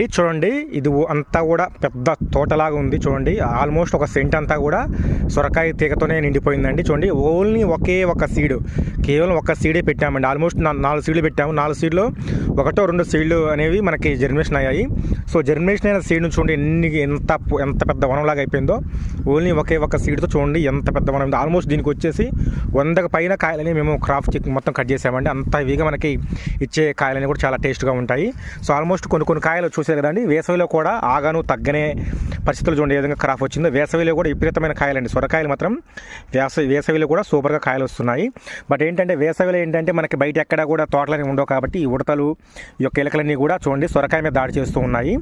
కాబట్టి చూడండి ఇది అంతా కూడా పెద్ద తోటలాగా ఉంది చూడండి. ఆల్మోస్ట్ ఒక సెంట్ అంతా కూడా సొరకాయ తీగతోనే నిండిపోయిందండి. చూడండి ఓన్లీ ఒకే ఒక సీడ్. కేవలం ఒక సీడే పెట్టామండి. ఆల్మోస్ట్ నాలుగు సీడ్లు పెట్టాము. నాలుగు సీడ్లో ఒకటో రెండు సీడ్లు అనేవి మనకి జర్మినేషన్ అయ్యాయి. సో జర్మినేషన్ అయిన సీడ్ చూడండి ఎన్ని ఎంత ఎంత పెద్ద వనంలాగా అయిపోయిందో ఓన్లీ ఒకే ఒక సీడ్తో చూడండి ఎంత పెద్ద వనం ఆల్మోస్ట్ దీనికి వచ్చేసి వందకు పైన కాయలని మేము క్రాఫ్ట్ చెక్ మొత్తం కట్ చేసామండి. అంత ఇవిగా మనకి ఇచ్చే కాయలని కూడా చాలా టేస్ట్గా ఉంటాయి. సో ఆల్మోస్ట్ కొన్ని కొన్ని కాయలు చూసి కదండి వేసవిలో కూడా ఆగాను తగ్గనే పరిస్థితులు చూడండి ఏ విధంగా క్రాఫ్ వచ్చిందో. వేసవిలో కూడా విపరీతమైన కాయలండి. సొరకాయలు మాత్రం వేసవి వేసవిలో కూడా సూపర్గా కాయలు వస్తున్నాయి. బట్ ఏంటంటే వేసవిలో ఏంటంటే మనకి బయట ఎక్కడ కూడా తోటలని ఉండవు కాబట్టి ఈ ఉడతలు ఈ యొక్క ఎలకలన్నీ కూడా చూడండి సొరకాయ మీద దాడి చేస్తూ ఉన్నాయి.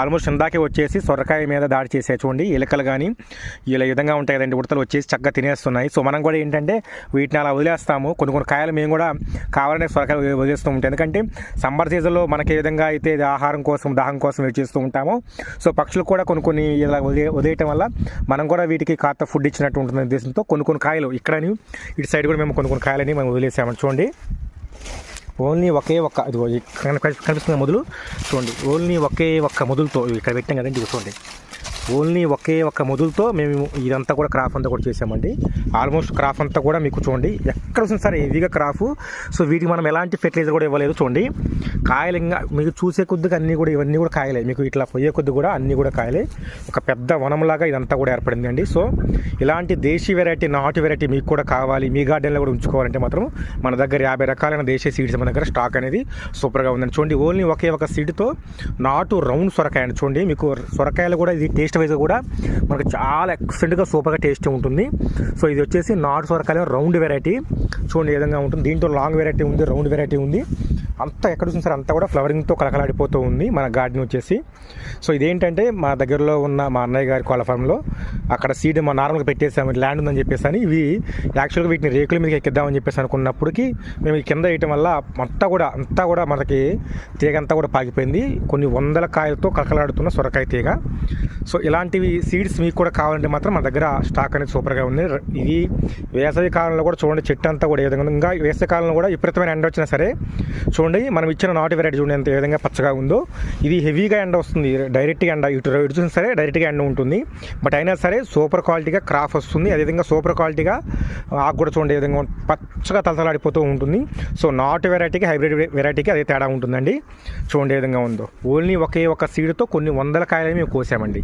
ఆల్మోస్ట్ ఇందాకే వచ్చేసి సొరకాయ మీద దాడి చేసే చూడండి. ఎలకలు కానీ ఇలా విధంగా ఉంటాయి కదండి. ఉడతలు వచ్చేసి చక్కగా తినేస్తున్నాయి. సో మనం కూడా ఏంటంటే వీటిని అలా వదిలేస్తాము. కొన్ని కొన్ని కాయలు మేము కూడా కావాలనే సొరకాయలు వదిలేస్తూ ఉంటాయి ఎందుకంటే సమ్మర్ సీజన్లో మనకి ఏ విధంగా అయితే ఆహారం కోసం దాహం కోసం వెయిట్ చేస్తూ ఉంటాము. సో పక్షులు కూడా కొన్ని కొన్ని ఇలా వదిలే వదిలేయటం వల్ల మనం కూడా వీటికి కాస్త ఫుడ్ ఇచ్చినట్టు ఉంటుంది ఉద్దేశంతో కొన్ని కొన్ని కాయలు ఇక్కడని ఇటు సైడ్ కూడా మేము కొన్ని కొన్ని కాయలని మనం వదిలేసామని చూడండి. ఓన్లీ ఒకే ఒక్క కనిపిస్తున్న మొదలు చూడండి. ఓన్లీ ఒకే ఒక్క మొదలుతో ఇక్కడ పెట్టాం కదండి చూడండి. ఓన్లీ ఒకే ఒక్క మొదలుతో మేము ఇదంతా కూడా క్రాఫ్ అంతా కూడా చేసామండి. ఆల్మోస్ట్ క్రాఫ్ అంతా కూడా మీకు చూడండి ఎక్కడ వస్తుంది సార్ హెవీగా క్రాఫ్. సో వీటికి మనం ఎలాంటి ఫెర్టిలైజర్ కూడా ఇవ్వలేదు చూడండి. కాయలు ఇంకా మీకు చూసే కొద్దిగా అన్నీ కూడా ఇవన్నీ కూడా కాయలే. మీకు ఇట్లా పోయే కొద్ది కూడా అన్నీ కూడా కాయలే. ఒక పెద్ద వనంలాగా ఇదంతా కూడా ఏర్పడింది అండి సో ఇలాంటి దేశీ వెరైటీ నాటు వెరైటీ మీకు కూడా కావాలి మీ గార్డెన్లో కూడా ఉంచుకోవాలంటే మాత్రం మన దగ్గర యాభై రకాలైన దేశీయ సీడ్స్ మన దగ్గర స్టాక్ అనేది సూపర్గా ఉందండి. చూడండి ఓన్లీ ఒకే ఒక సీడ్తో నాటు రౌండ్ సొరకాయ అండి. చూడండి మీకు సొరకాయలు కూడా ఇది టేస్ట్ వైజ్ కూడా మనకు చాలా ఎక్సలెంట్గా సూపర్గా టేస్ట్ ఉంటుంది. సో ఇది వచ్చేసి నాటు సొరకాయలు రౌండ్ వెరైటీ. చూడండి ఏ విధంగా ఉంటుంది. దీంట్లో లాంగ్ వెరైటీ ఉంది రౌండ్ వెరైటీ ఉంది. అంతా ఎక్కడ చూసిన అంతా కూడా ఫ్లవరింగ్తో కలకలాడిపోతూ ఉంది మన గార్డెన్ వచ్చేసి. సో ఇదేంటంటే మా దగ్గరలో ఉన్న మా అన్నయ్య గారి కోళ్ళ ఫామ్లో అక్కడ సీడ్ మా నార్మల్గా పెట్టేసాము ల్యాండ్ ఉందని చెప్పేసి అని ఇవి యాక్చువల్గా వీటిని రేకుల మీదకి ఎక్కిద్దామని చెప్పేసి అనుకున్నప్పటికీ మేము ఈ కింద వేయటం వల్ల అంతా కూడా అంతా కూడా మనకి తీగ అంతా కూడా పాకిపోయింది. కొన్ని వందల కాయలతో కలకలాడుతున్న సొరకాయ తీగ. సో ఇలాంటివి సీడ్స్ మీకు కూడా కావాలంటే మాత్రం మన దగ్గర స్టాక్ అనేది సూపర్గా ఉంది. ఇది వేసవి కాలంలో కూడా చూడండి చెట్టు అంతా కూడా ఏ విధంగా ఇంకా వేసవి కాలంలో కూడా విపరీతమైన ఎండ వచ్చినా సరే చూడండి మనం ఇచ్చిన నాటు వెరైటీ చూడండి ఎంత విధంగా పచ్చగా ఉందో. ఇది హెవీగా ఎండ వస్తుంది డైరెక్ట్గా ఎండ ఇటు ఇటు చూసిన సరే డైరెక్ట్గా ఎండ ఉంటుంది. బట్ అయినా సరే సూపర్ క్వాలిటీగా క్రాఫ్ వస్తుంది. అదేవిధంగా సూపర్ క్వాలిటీగా ఆకు కూడా చూడండి ఏ విధంగా పచ్చగా తలతలాడిపోతూ ఉంటుంది. సో నాటు వెరైటీకి హైబ్రిడ్ వెరైటీకి అదే తేడా ఉంటుందండి. చూడండి ఏ విధంగా ఉందో. ఓన్లీ ఒకే ఒక సీడ్తో కొన్ని వందల కాయలు మేము కోసామండి.